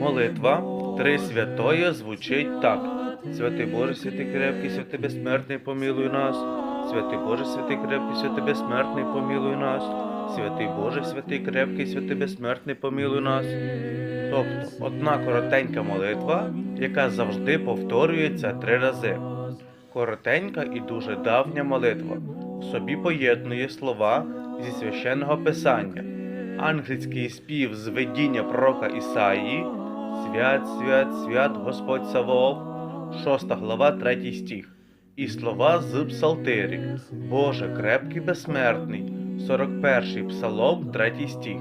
Молитва Три святої звучить так. Святий Боже, святий крепкий, святий безсмертний, помилуй нас. Святий Боже, святий крепкий, святий безсмертний, помилуй нас. Святий Боже, святий крепкий, святий безсмертний, помилуй нас. Тобто одна коротенька молитва, яка завжди повторюється три рази. Коротенька і дуже давня молитва в собі поєднує слова зі священного писання, ангельський спів з видіння пророка Ісаїї, свят, свят, свят Господь Саваоф, 6 глава, 3 стих, і слова з Псалтирі, Боже крепкий безсмертний, 41 псалом, 3 стих.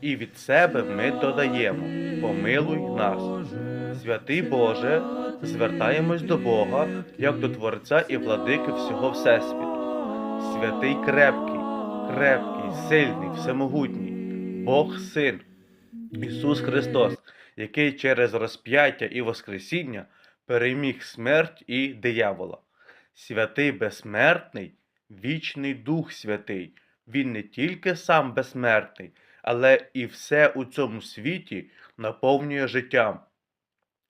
І від себе ми додаємо. Помилуй нас. Святий Боже, звертаємось до Бога, як до Творця і владики всього Всесвіту. Святий крепкий, крепкий, сильний, всемогутній, Бог Син, Ісус Христос, який через розп'яття і Воскресіння переміг смерть і диявола. Святий безсмертний, вічний Дух Святий, Він не тільки сам безсмертний, але і все у цьому світі наповнює життям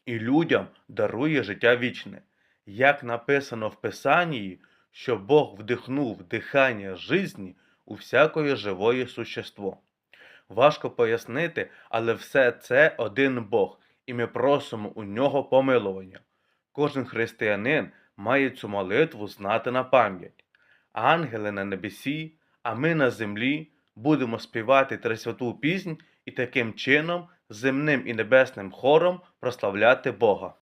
і людям дарує життя вічне. Як написано в Писанні, що Бог вдихнув дихання жизні у всякое живое существо. Важко пояснити, але все це один Бог, і ми просимо у нього помилування. Кожен християнин має цю молитву знати на пам'ять. Ангели на небесі, а ми на землі будемо співати Трисвяту піснь і таким чином земним і небесним хором прославляти Бога.